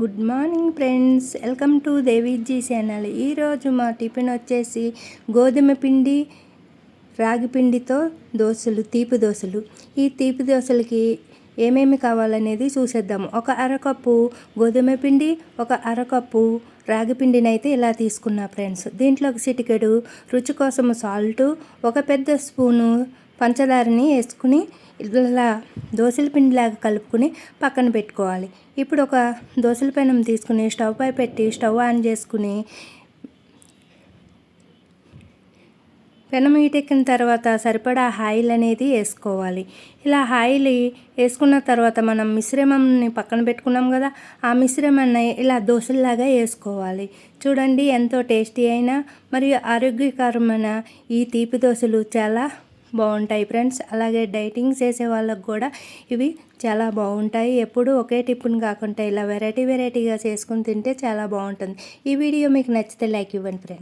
Good morning friends. Welcome to Deviji channel. ఈరోజు మా tiffin వచ్చేసి గోధుమ పిండి రాగి పిండితో దోశలు తీపి దోశలు. ఈ తీపి దోశలకి ఏమేమి కావాలనేది చూసేద్దాము ఒక అరకప్పు గోధుమ పిండి ఒక అరకప్పు రాగి పిండిని అయితే ఇలా తీసుకున్నా ఫ్రెండ్స్. దీంట్లో ఒక చిటికెడు రుచి కోసం సాల్టు ఒక పెద్ద స్పూను పంచదారని వేసుకుని ఇలా దోశల పిండిలాగా కలుపుకుని పక్కన పెట్టుకోవాలి. ఇప్పుడు ఒక దోశల పెనం తీసుకుని స్టవ్ పై పెట్టి స్టవ్ ఆన్ చేసుకుని పెనం ఈటెక్కిన తర్వాత సరిపడా ఆయిల్ అనేది వేసుకోవాలి. ఇలా ఆయిల్ వేసుకున్న తర్వాత మనం మిశ్రమంని పక్కన పెట్టుకున్నాం కదా ఆ మిశ్రమాన్ని ఇలా దోశల్లాగా వేసుకోవాలి. చూడండి ఎంతో టేస్టీ అయినా మరియు ఆరోగ్యకరమైన ఈ తీపి దోశలు చాలా బాగుంటాయి ఫ్రెండ్స్. అలాగే డైటింగ్ చేసే వాళ్ళకు కూడా ఇవి చాలా బాగుంటాయి. ఎప్పుడు ఒకే టిఫిన్ కాకుండా ఇలా వెరైటీ వెరైటీగా చేసుకుని తింటే చాలా బాగుంటుంది. ఈ వీడియో మీకు నచ్చితే లైక్ ఇవ్వండి ఫ్రెండ్స్.